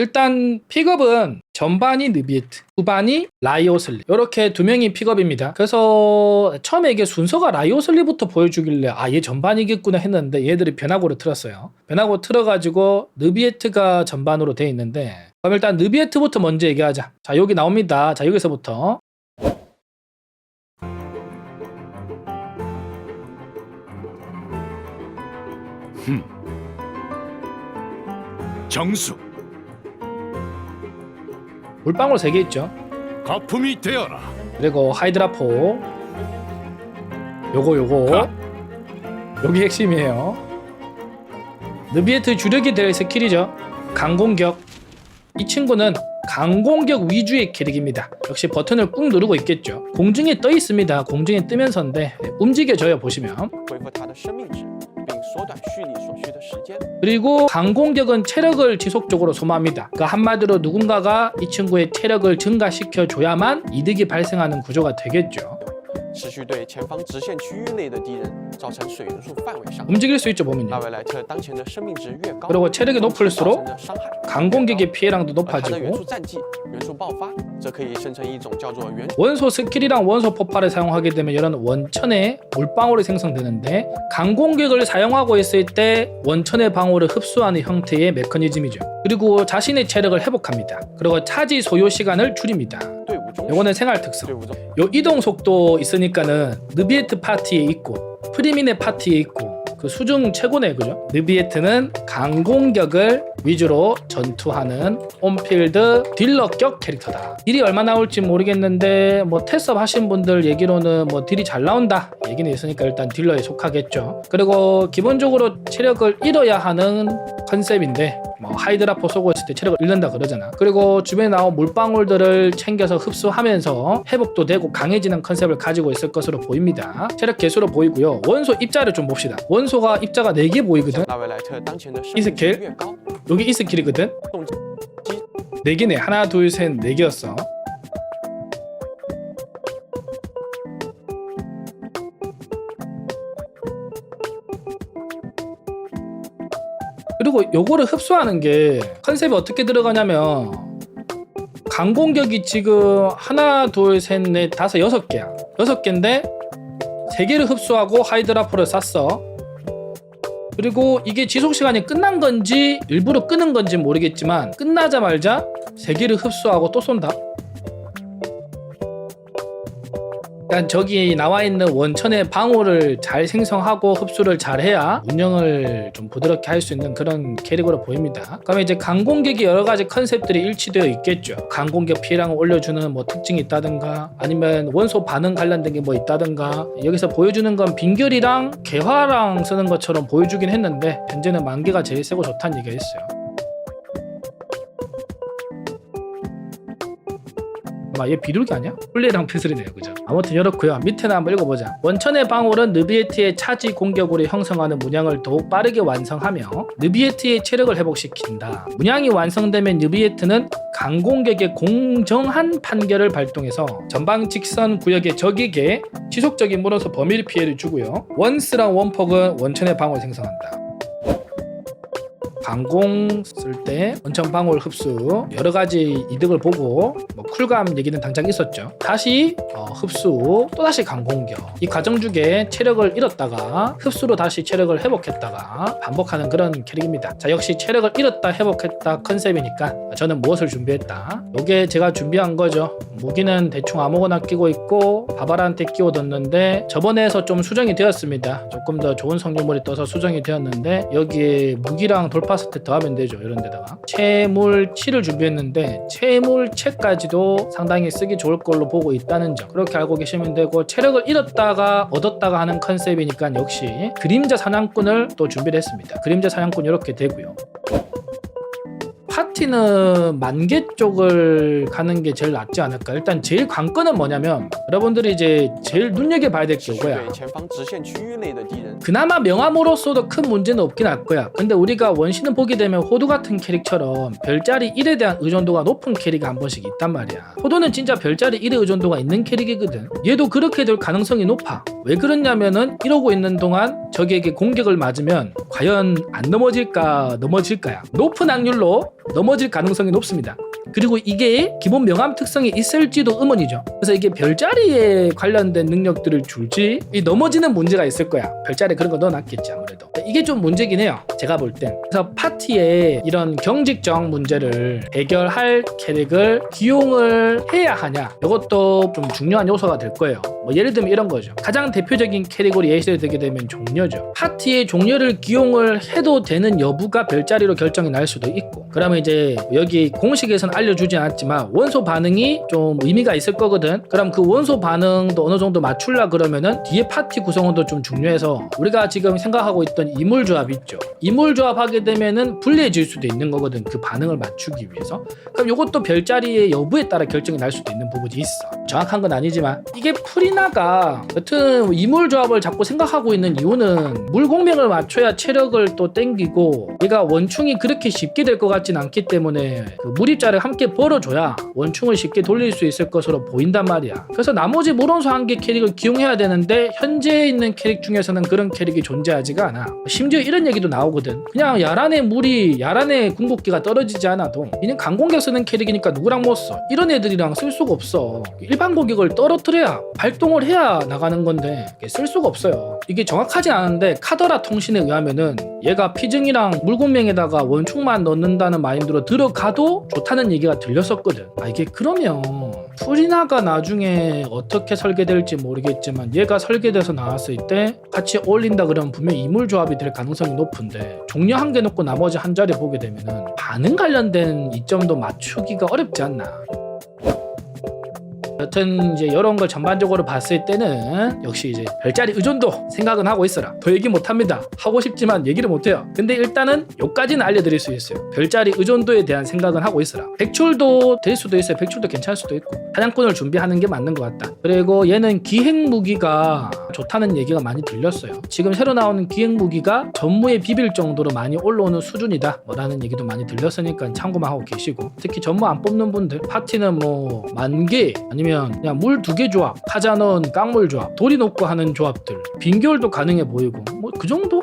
일단 픽업은 전반이 느비에트, 후반이 라이오슬리 이렇게 두 명이 픽업입니다. 그래서 처음에 이게 순서가 라이오슬리부터 보여주길래 아 얘 전반이겠구나 했는데 얘들이 변화구를 틀었어요. 변화구 틀어가지고 느비에트가 전반으로 돼 있는데 그럼 일단 느비에트부터 먼저 얘기하자. 자 여기 나옵니다. 자 여기서부터 정수 물방울 3개 있죠. 거품이 되어라. 그리고 하이드라포. 요거 요거. 가. 여기 핵심이에요. 느비에트 주력이 될 스킬이죠. 강공격. 이 친구는 강공격 위주의 캐릭입니다. 역시 버튼을 꾹 누르고 있겠죠. 공중에 떠 있습니다. 공중에 뜨면서인데 움직여져요 보시면 그리고 강공격은 체력을 지속적으로 소모합니다. 그 한마디로 누군가가 이 친구의 체력을 증가시켜 줘야만 이득이 발생하는 구조가 되겠죠. 움직일 수 있죠 범인이 그리고 체력이 높을수록 강공격의 피해량도 높아지고 원소 스킬이랑 원소 폭발을 사용하게 되면 이런 원천의 물방울이 생성되는데 강공격을 사용하고 있을 때 원천의 방울을 흡수하는 형태의 메커니즘이죠. 그리고 자신의 체력을 회복합니다. 그리고 차지 소요 시간을 줄입니다. 네, 요거는 생활 특성. 네, 요 이동 속도 있으니까는 느비에트 파티에 있고 프리민의 파티에 있고 그 수중 최고네 그죠? 느비에트는 강공격을 위주로 전투하는 온필드 딜러격 캐릭터다. 딜이 얼마 나올지 모르겠는데 뭐 테스업 하신 분들 얘기로는 뭐 딜이 잘 나온다 얘기는 있으니까 일단 딜러에 속하겠죠. 그리고 기본적으로 체력을 잃어야 하는 컨셉인데 뭐 하이드라 포쏘고 있을 때 체력을 잃는다 그러잖아. 그리고 주변에 나온 물방울들을 챙겨서 흡수하면서 회복도 되고 강해지는 컨셉을 가지고 있을 것으로 보입니다. 체력 개수로 보이고요. 원소 입자를 좀 봅시다. 원소가 입자가 4개 보이거든. 이스킬 여기 이스킬이거든. 4개네. 하나, 둘, 셋, 4개였어. 그리고 요거를 흡수하는 게 컨셉이 어떻게 들어가냐면 강공격이 지금 하나, 둘, 셋, 넷, 다섯, 여섯 개야. 여섯 개인데 세 개를 흡수하고 하이드라포를 쐈어. 그리고 이게 지속 시간이 끝난 건지 일부러 끄는 건지 모르겠지만 끝나자마자 세 개를 흡수하고 또 쏜다. 그러니까 저기 나와 있는 원천의 방어를 잘 생성하고 흡수를 잘 해야 운영을 좀 부드럽게 할 수 있는 그런 캐릭으로 보입니다. 그러면 이제 강공격이 여러 가지 컨셉들이 일치되어 있겠죠. 강공격 피해량을 올려주는 뭐 특징이 있다든가 아니면 원소 반응 관련된 게 뭐 있다든가 여기서 보여주는 건 빙결이랑 개화랑 쓰는 것처럼 보여주긴 했는데 현재는 만개가 제일 세고 좋다는 얘기가 있어요. 아, 얘 비둘기 아니야? 훌레랑 페슬이네요, 그죠? 아무튼 이렇고요. 밑에는 한번 읽어보자. 원천의 방울은 느비에트의 차지 공격으로 형성하는 문양을 더욱 빠르게 완성하며 느비에트의 체력을 회복시킨다. 문양이 완성되면 느비에트는 강공격의 공정한 판결을 발동해서 전방 직선 구역의 적에게 지속적인 물어서 범위 피해를 주고요. 원스랑 원폭은 원천의 방울 생성한다. 강공 쓸 때 원천 방울 흡수 여러 가지 이득을 보고 뭐 쿨감 얘기는 당장 있었죠. 다시 어, 흡수 또 다시 강공격 이 과정 중에 체력을 잃었다가 흡수로 다시 체력을 회복했다가 반복하는 그런 캐릭입니다. 자 역시 체력을 잃었다 회복했다 컨셉이니까 저는 무엇을 준비했다. 요게 제가 준비한 거죠. 무기는 대충 아무거나 끼고 있고 바바라한테 끼워뒀는데 저번에서 좀 수정이 되었습니다. 조금 더 좋은 성유물이 떠서 수정이 되었는데 여기에 무기랑 돌파 스탯 더하면 되죠. 이런 데다가 채물치를 준비했는데 채물채까지도 상당히 쓰기 좋을 걸로 보고 있다는 점 그렇게 알고 계시면 되고 체력을 잃었다가 얻었다가 하는 컨셉이니까 역시 그림자 사냥꾼을 또 준비를 했습니다. 그림자 사냥꾼 이렇게 되고요. 파티는 만개 쪽을 가는 게 제일 낫지 않을까. 일단 제일 관건은 뭐냐면 여러분들이 이제 제일 눈여겨봐야 될 게 持续 이거야. 对前方直线区域内的敌人 그나마 명함으로서도 큰 문제는 없긴 할 거야. 근데 우리가 원신을 보게 되면 호두 같은 캐릭처럼 별자리 1에 대한 의존도가 높은 캐릭이 한 번씩 있단 말이야. 호두는 진짜 별자리 1의 의존도가 있는 캐릭이거든. 얘도 그렇게 될 가능성이 높아. 왜 그러냐면은 이러고 있는 동안 적에게 공격을 맞으면 과연 안 넘어질까 넘어질까야. 높은 확률로 넘어질 가능성이 높습니다. 그리고 이게 기본 명암 특성이 있을지도 의문이죠. 그래서 이게 별자리에 관련된 능력들을 줄지 이 넘어지는 문제가 있을 거야. 별자리 그런 거 넣어놨겠지 아무래도. 이게 좀 문제긴 해요. 제가 볼 땐. 그래서 파티에 이런 경직적 문제를 해결할 캐릭을 기용을 해야 하냐. 이것도 좀 중요한 요소가 될 거예요. 뭐 예를 들면 이런 거죠. 가장 대표적인 캐릭으로 예시를 들게 되면 종료죠. 파티의 종료를 기용을 해도 되는 여부가 별자리로 결정이 날 수도 있고. 그러면 이제 여기 공식에서는 알려주지 않았지만 원소 반응이 좀 의미가 있을 거거든. 그럼 그 원소 반응도 어느 정도 맞출라 그러면은 뒤에 파티 구성원도 좀 중요해서 우리가 지금 생각하고 있던 이물 조합 있죠. 이물 조합 하게 되면은 불리해질 수도 있는 거거든. 그 반응을 맞추기 위해서. 그럼 이것도 별자리의 여부에 따라 결정이 날 수도 있는 부분이 있어. 정확한 건 아니지만 이게 프리나가 여튼 이물 조합을 자꾸 생각하고 있는 이유는 물공명을 맞춰야 체력을 또 땡기고 얘가 원충이 그렇게 쉽게 될 것 같진 않기 때문에 그 물입자를 함께 벌어줘야 원충을 쉽게 돌릴 수 있을 것으로 보인단 말이야. 그래서 나머지 물원소 한 개 캐릭을 기용해야 되는데 현재 있는 캐릭 중에서는 그런 캐릭이 존재하지가 않아. 심지어 이런 얘기도 나오거든. 그냥 야란의 물이 야란의 궁극기가 떨어지지 않아도 얘는 강공격 쓰는 캐릭이니까 누구랑 못 써. 이런 애들이랑 쓸 수가 없어. 일반 공격을 떨어뜨려야 발동을 해야 나가는 건데 쓸 수가 없어요. 이게 정확하진 않은데 카더라 통신에 의하면은 얘가 피증이랑 물공명에다가 원충만 넣는다는 마인드로 들어가도 좋다는 얘기가 들렸었거든. 아 이게 그러면 프리나가 나중에 어떻게 설계될지 모르겠지만 얘가 설계돼서 나왔을 때 같이 어울린다 그러면 분명 이물 조합이 될 가능성이 높은데 종료 한 개 놓고 나머지 한 자리 보게 되면은 반응 관련된 이점도 맞추기가 어렵지 않나. 여튼 이제 이런 걸 전반적으로 봤을 때는 역시 이제 별자리 의존도 생각은 하고 있어라. 더 얘기 못합니다. 하고 싶지만 얘기를 못해요. 근데 일단은 요까지는 알려드릴 수 있어요. 별자리 의존도에 대한 생각은 하고 있어라. 백출도 될 수도 있어요. 백출도 괜찮을 수도 있고 사냥꾼을 준비하는 게 맞는 것 같다. 그리고 얘는 기행 무기가 좋다는 얘기가 많이 들렸어요. 지금 새로 나오는 기행 무기가 전무에 비빌 정도로 많이 올라오는 수준이다. 뭐라는 얘기도 많이 들렸으니까 참고만 하고 계시고 특히 전무 안 뽑는 분들 파티는 뭐 만 개 아니면 그냥 물 두 개 조합, 넣은 깡물 조합, 돌이 놓고 하는 조합들 빈결도 가능해 보이고 뭐 그 정도